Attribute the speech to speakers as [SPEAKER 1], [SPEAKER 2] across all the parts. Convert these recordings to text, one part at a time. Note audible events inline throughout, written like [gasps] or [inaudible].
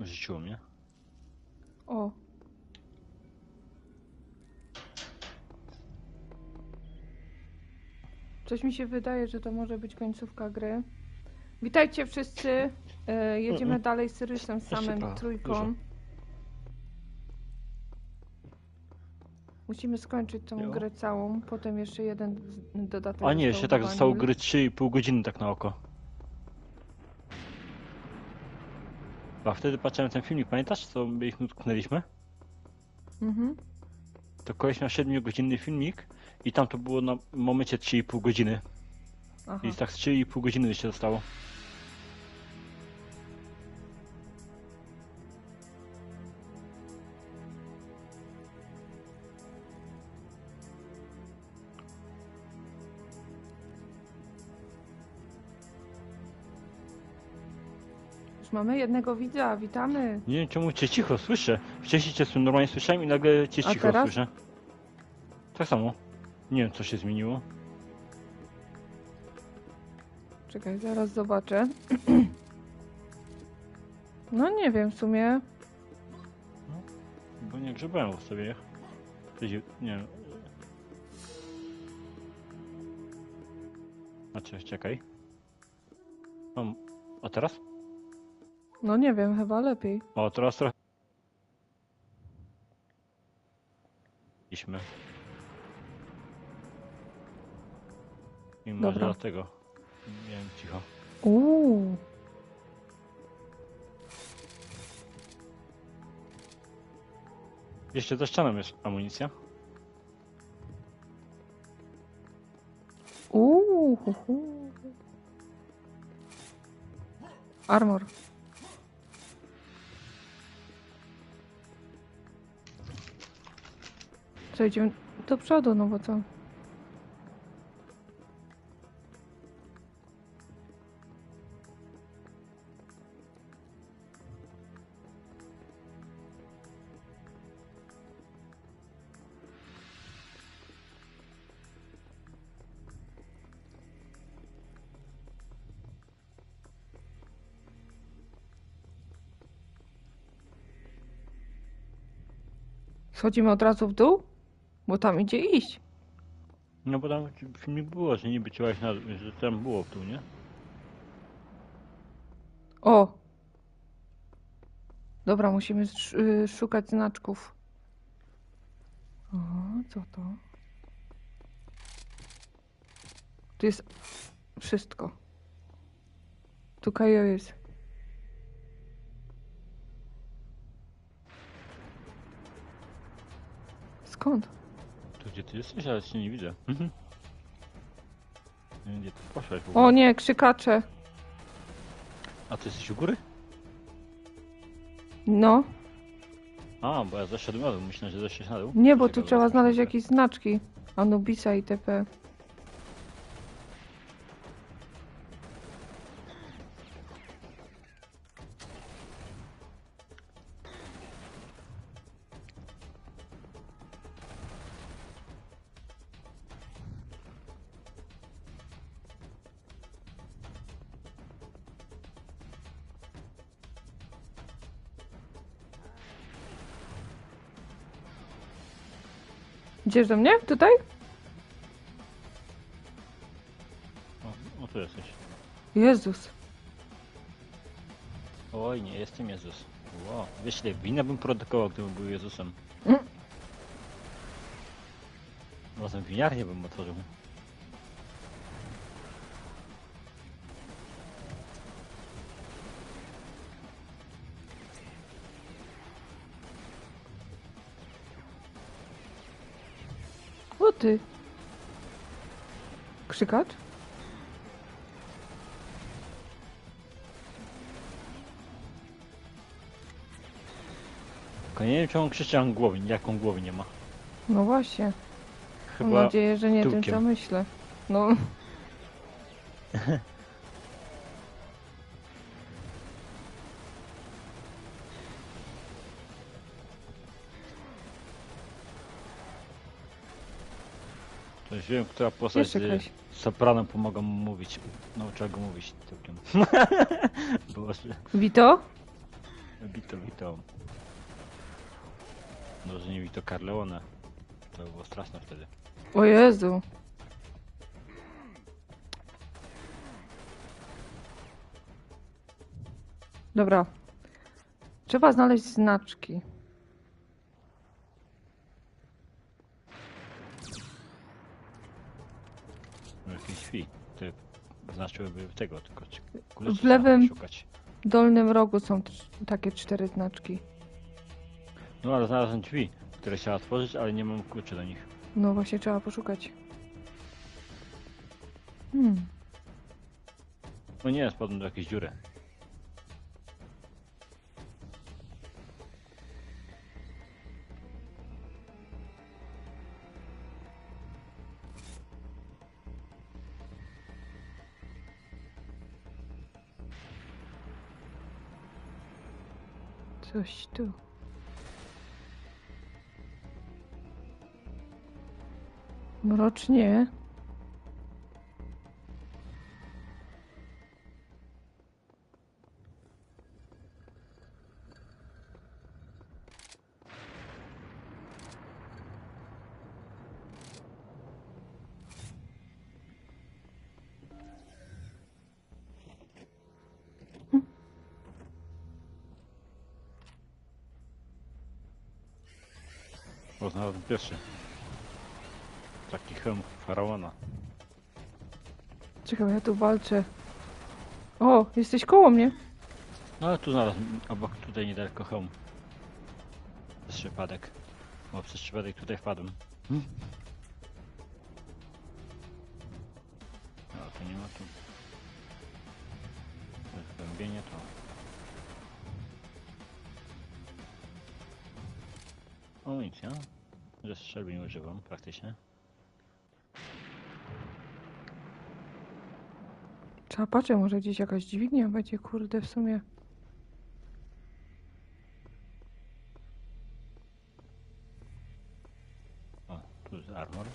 [SPEAKER 1] Rzuciło mnie.
[SPEAKER 2] O. Coś mi się wydaje, że to może być końcówka gry. Witajcie wszyscy. E, jedziemy
[SPEAKER 1] Mm-mm.
[SPEAKER 2] dalej z Rysem samym
[SPEAKER 1] trochę,
[SPEAKER 2] trójką.
[SPEAKER 1] dużo.
[SPEAKER 2] Musimy skończyć tą
[SPEAKER 1] Jo.
[SPEAKER 2] grę całą, potem jeszcze jeden z- dodatek.
[SPEAKER 1] A nie,
[SPEAKER 2] został
[SPEAKER 1] jeszcze tak zostało gry 3,5 godziny tak na oko. A wtedy patrzyłem ten filmik, pamiętasz co byliśmy utknęliśmy?
[SPEAKER 2] Mhm.
[SPEAKER 1] To koleś miał 7-godzinny filmik i tam to było na momencie 3,5 godziny.
[SPEAKER 2] Aha.
[SPEAKER 1] I tak z 3,5 godziny jeszcze zostało.
[SPEAKER 2] Mamy jednego widza, witamy.
[SPEAKER 1] Nie wiem czemu cię cicho słyszę. Wcześniej cię normalnie słyszałem i nagle cię
[SPEAKER 2] A
[SPEAKER 1] cicho
[SPEAKER 2] teraz?
[SPEAKER 1] słyszę. Tak samo. Nie wiem co się zmieniło.
[SPEAKER 2] Czekaj, zaraz zobaczę. [clears throat] No nie wiem w sumie.
[SPEAKER 1] Bo nie grzebałem w sobie. Nie wiem. Znaczy, czekaj. Mam. A teraz?
[SPEAKER 2] No nie wiem, chyba lepiej.
[SPEAKER 1] O, teraz trochę. Idźmy. I może
[SPEAKER 2] Dobra.
[SPEAKER 1] dlatego. Wiem, cicho.
[SPEAKER 2] Uuu.
[SPEAKER 1] Jeszcze za ścianą jest amunicja.
[SPEAKER 2] Uuu. hu, hu. Armor. Co, idziemy do przodu, no bo co? Schodzimy od razu w dół? Bo tam idzie iść.
[SPEAKER 1] No bo tam filmik było, że niby chciałaś na że tam było tu, nie?
[SPEAKER 2] O! Dobra, musimy sz- y, szukać znaczków. O, co to? Tu jest wszystko. Tu Kajo jest. Skąd?
[SPEAKER 1] Tu gdzie ty jesteś, ale cię nie widzę. Mhm. Nie wiem gdzie ty poszłaś w ogóle.
[SPEAKER 2] O nie, krzykacze.
[SPEAKER 1] A ty jesteś u góry?
[SPEAKER 2] No.
[SPEAKER 1] A, bo ja zeszedłem na dół, myślę, że zeszłeś na dół.
[SPEAKER 2] Nie, bo tu trzeba znaleźć jakieś znaczki. Anubisa itp. Idziesz do mnie? Tutaj?
[SPEAKER 1] O, o tu jesteś.
[SPEAKER 2] Jezus.
[SPEAKER 1] Oj, nie, jestem Jezus. Wow. Wiesz, ile wina bym produkował, gdybym był Jezusem.
[SPEAKER 2] Mm.
[SPEAKER 1] Razem winiarnię bym otworzył.
[SPEAKER 2] O ty. Krzykacz?
[SPEAKER 1] Tylko nie wiem, czy on krzyczy, a on głowy, jaką głowy nie ma.
[SPEAKER 2] No właśnie. Mam
[SPEAKER 1] Chyba
[SPEAKER 2] nadzieję, że nie tym,
[SPEAKER 1] tyłkiem.
[SPEAKER 2] co myślę. No. [laughs]
[SPEAKER 1] już wiem, która postać
[SPEAKER 2] Jeszcze
[SPEAKER 1] sopranem pomaga mu mówić. Nauczyła go mówić tyłkiem. [laughs] Było, że...
[SPEAKER 2] Wito?
[SPEAKER 1] Wito, wito. Może nie Vito Carleone. To by było straszne wtedy.
[SPEAKER 2] O Jezu. Dobra. Trzeba znaleźć znaczki.
[SPEAKER 1] Znaczyłyby tego, tylko
[SPEAKER 2] W lewym-
[SPEAKER 1] szukać.
[SPEAKER 2] Dolnym rogu są takie cztery znaczki.
[SPEAKER 1] No ale znalazłem drzwi, które trzeba otworzyć, ale nie mam kluczy do nich.
[SPEAKER 2] No właśnie trzeba poszukać. Hmm.
[SPEAKER 1] No nie, spadłem do jakiejś dziury.
[SPEAKER 2] Coś tu. Mrocznie.
[SPEAKER 1] O, znalazłem pierwszy. Taki hełm faraona.
[SPEAKER 2] Czekaj, ja tu walczę. O, jesteś koło mnie.
[SPEAKER 1] No ale tu znalazłem, obok tutaj niedaleko hełm. Przez przypadek. Bo przez przypadek tutaj wpadłem. Hmm? Że strzelby nie używam praktycznie.
[SPEAKER 2] Trzeba patrzeć, może gdzieś jakaś dźwignia będzie, kurde, w sumie.
[SPEAKER 1] O, tu jest armor.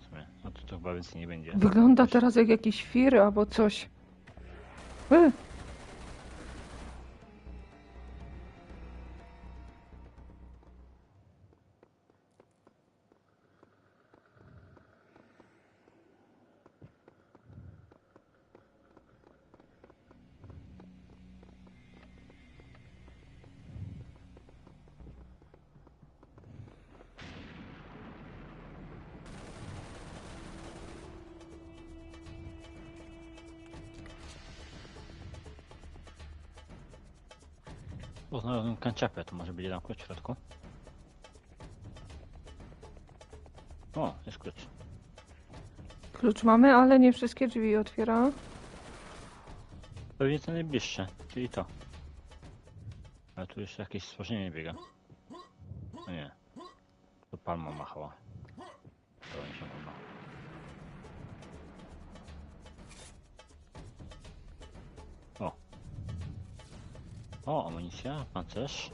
[SPEAKER 1] Sobie. No to, to chyba więcej nie będzie.
[SPEAKER 2] Wygląda teraz jak jakiś fir albo coś. E,
[SPEAKER 1] O, znalazłem kanciapę, to może będzie tam klucz w środku. O, jest klucz.
[SPEAKER 2] Klucz mamy, ale nie wszystkie drzwi otwiera.
[SPEAKER 1] Pewnie to najbliższe, czyli to. Ale tu jeszcze jakieś stworzenie biega. No nie. To palma machała. O, amunicja, pancerz.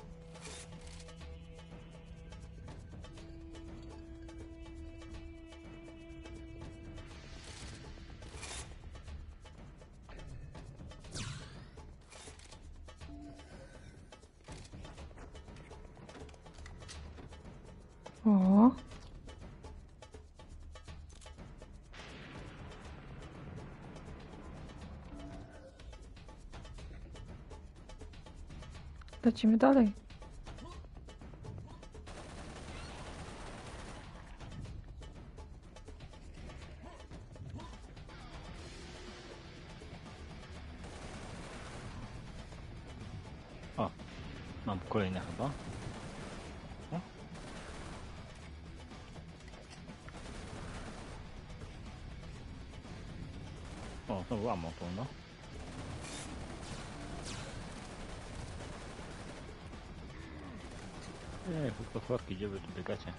[SPEAKER 2] O. Lecimy dalej.
[SPEAKER 1] Mam kolejne chyba. O. O, to, no. Ej, potworki, gdzie wy tu biegacie?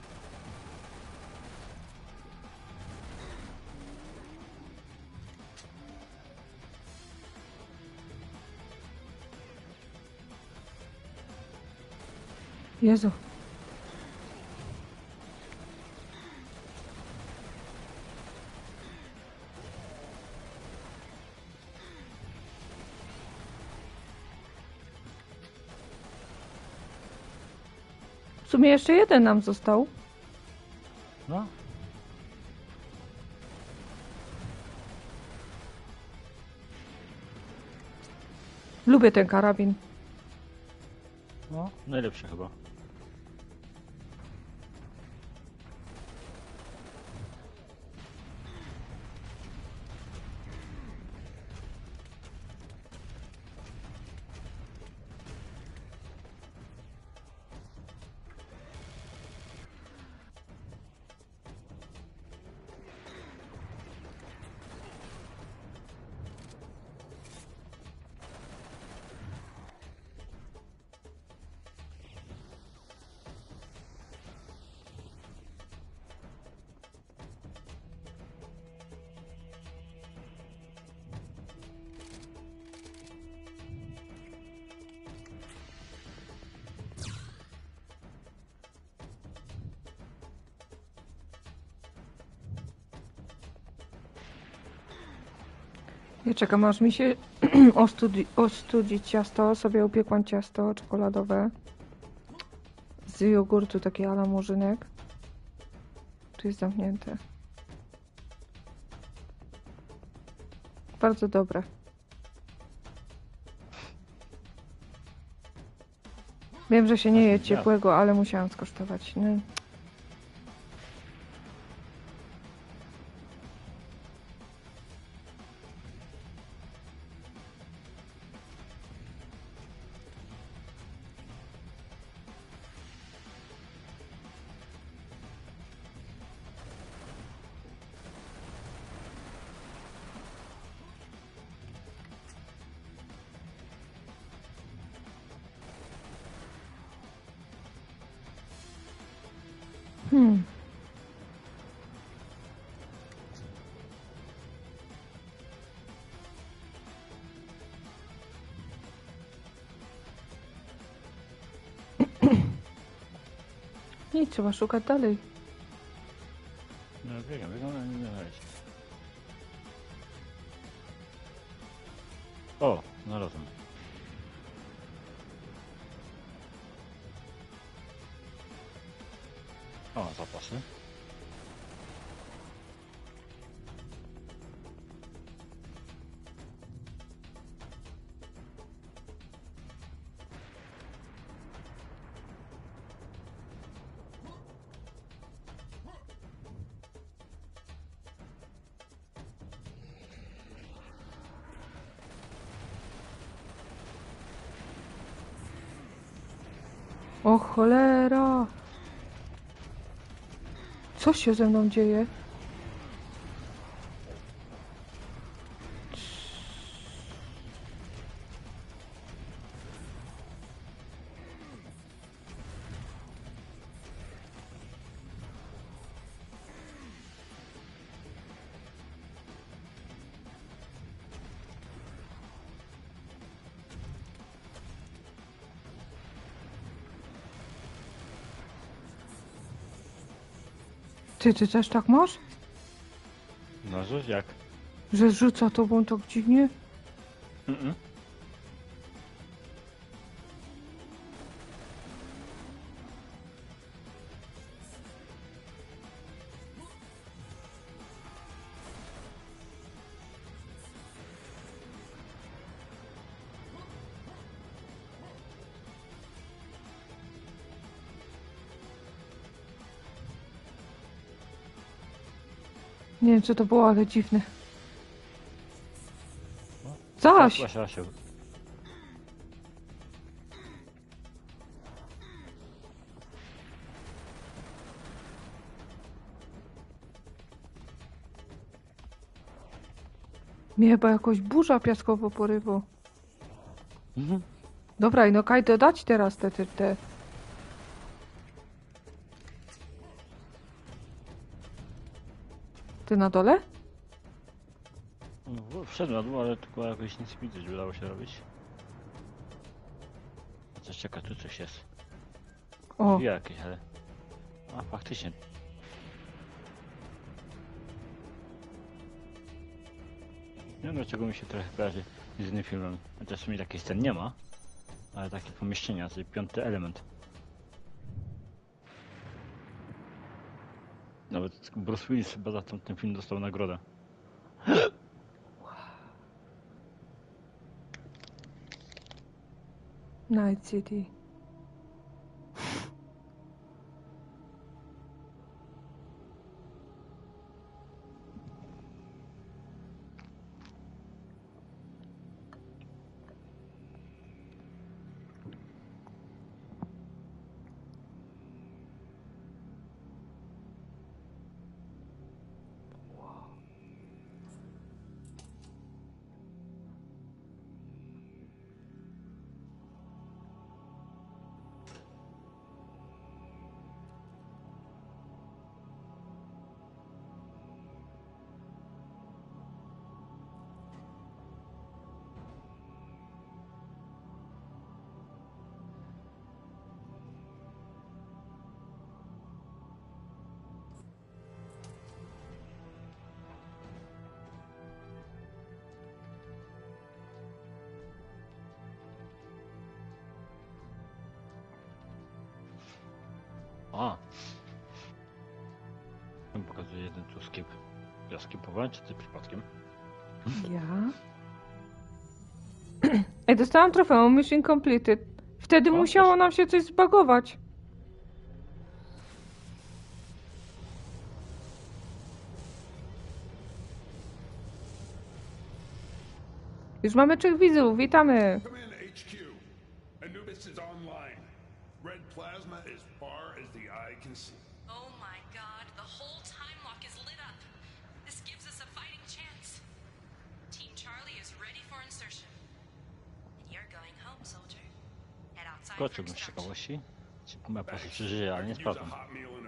[SPEAKER 2] Jezu. Sumie jeszcze jeden nam został.
[SPEAKER 1] No,
[SPEAKER 2] Lubię ten karabin.
[SPEAKER 1] no, najlepsze chyba.
[SPEAKER 2] Ja czekam aż mi się [clears throat] ostudzi, ostudzi ciasto. Sobie upiekłam ciasto czekoladowe. Z jogurtu taki ala murzynek. Tu jest zamknięte. Bardzo dobre. Wiem, że się nie je ciepłego, ale musiałam skosztować. No. Hmm. I trzeba szukać dalej.
[SPEAKER 1] No, biegam, biegam, ale nie znaleźć. O, znalazłem. O
[SPEAKER 2] cholera! Co się ze mną dzieje? Ty, ty też tak masz?
[SPEAKER 1] No, jak?
[SPEAKER 2] Że zrzuca tobą tak dziwnie?
[SPEAKER 1] Mm -mm.
[SPEAKER 2] Nie wiem co to było, ale dziwne.
[SPEAKER 1] Coś! Proszę,
[SPEAKER 2] Mnie chyba jakoś burza piaskowo porywo.
[SPEAKER 1] Mhm.
[SPEAKER 2] Dobra, i no kaj dodać teraz te, te, te Ty na dole?
[SPEAKER 1] No, Wszedłem na dół, ale tylko jakoś nic widzieć udało się robić. Coś czeka, tu coś jest.
[SPEAKER 2] O,
[SPEAKER 1] jakieś, ale... A, faktycznie. Nie wiem dlaczego mi się trochę kojarzy z innym filmem. Chociaż mi takiej scen nie ma. Ale takie pomieszczenia, czyli piąty element. Nawet Bruce Willis chyba za ten, film dostał nagrodę. [gasps]
[SPEAKER 2] Night City.
[SPEAKER 1] A. Tam pokazuje jeden tu skip. Ja skipowałem, czy ty przypadkiem?
[SPEAKER 2] Ja? [clears throat] Ej, dostałam trofeum Mission Completed. Wtedy
[SPEAKER 1] O,
[SPEAKER 2] musiało
[SPEAKER 1] proszę.
[SPEAKER 2] nam się coś zbagować. Już mamy trzech widzów, witamy.
[SPEAKER 3] Come in, plasma as far as the eye can see.
[SPEAKER 4] Oh my god, the whole time lock is lit up. This gives us a fighting chance. Team Charlie is ready for insertion. And you're going home, soldier. Head outside for
[SPEAKER 1] Skoczyłbym z ciekawości. Czy ma po prostu przeżyje, ale nie sprawdzam.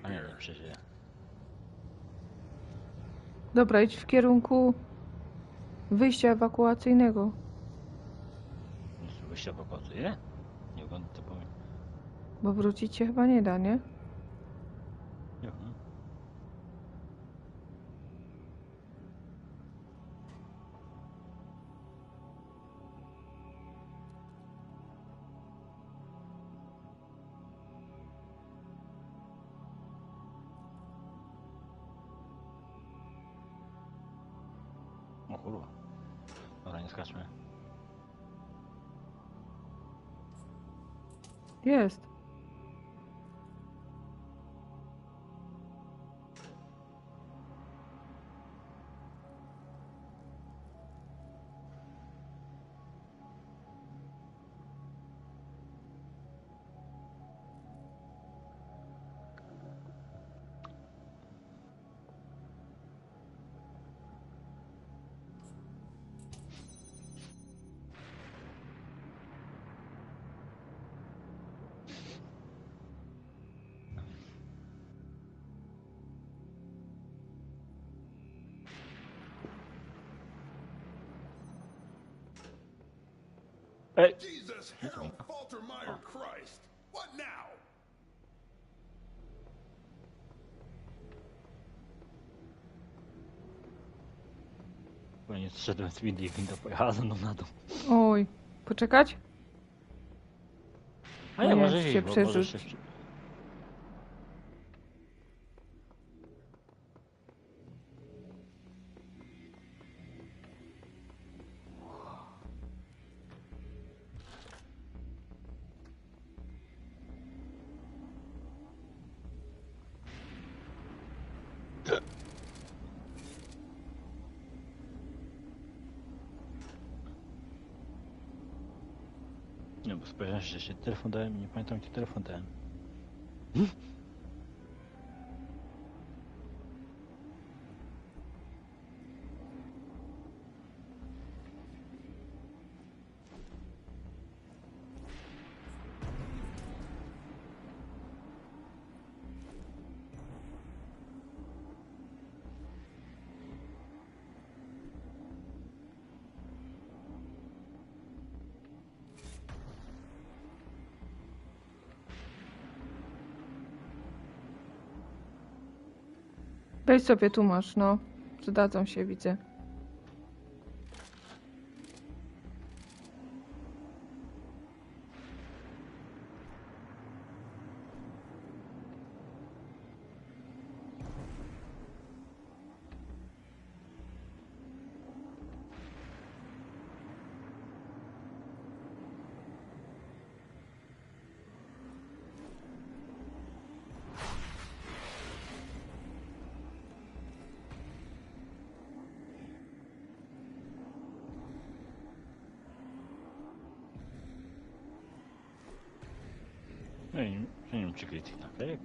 [SPEAKER 3] a
[SPEAKER 1] nie, przeżyje.
[SPEAKER 2] Dobra, idź w kierunku wyjścia ewakuacyjnego.
[SPEAKER 1] Nic tu wyjścia pokazuje? Nie oglądam to powiem.
[SPEAKER 2] Bo wrócić się chyba nie da, nie?
[SPEAKER 1] Nie wiem. O kurwa. Dobra, nie skaczmy.
[SPEAKER 2] Jest.
[SPEAKER 1] Ej!
[SPEAKER 3] Jesus, Harold Faltermeyer Christ. What now?
[SPEAKER 1] Zszedłem z windy i winda pojechała ze mną na dół.
[SPEAKER 2] Oj, poczekać?
[SPEAKER 1] A nie,
[SPEAKER 2] Nie,
[SPEAKER 1] może
[SPEAKER 2] się
[SPEAKER 1] iść, bo. Nie, bo spojrzałem, że się telefon dałem i nie pamiętam gdzie.
[SPEAKER 2] Weź sobie tu masz, no. Przydadzą się, widzę.
[SPEAKER 1] No i nie wiem, czy krytyk naklejek.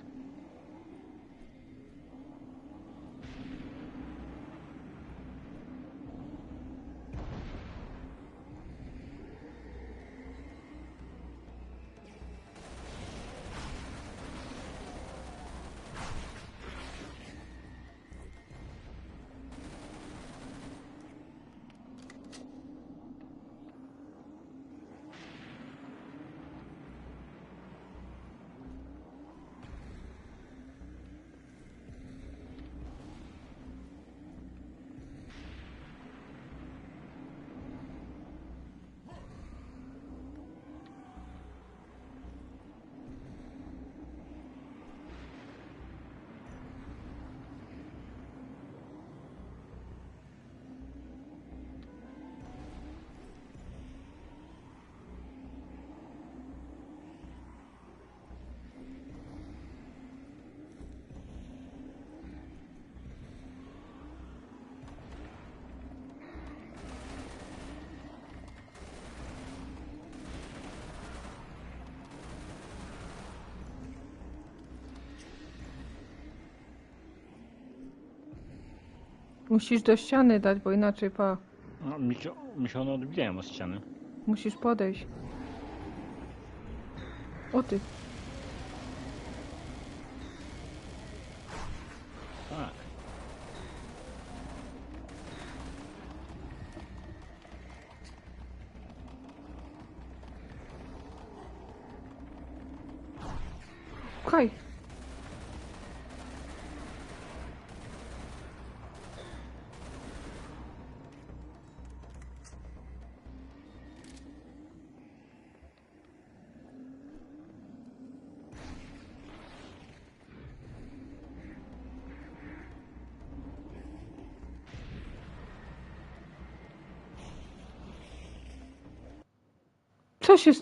[SPEAKER 2] Musisz do ściany dać, bo inaczej pa.
[SPEAKER 1] No, mi się, mi się one odbijają od ściany.
[SPEAKER 2] Musisz podejść. O ty. Co się stało?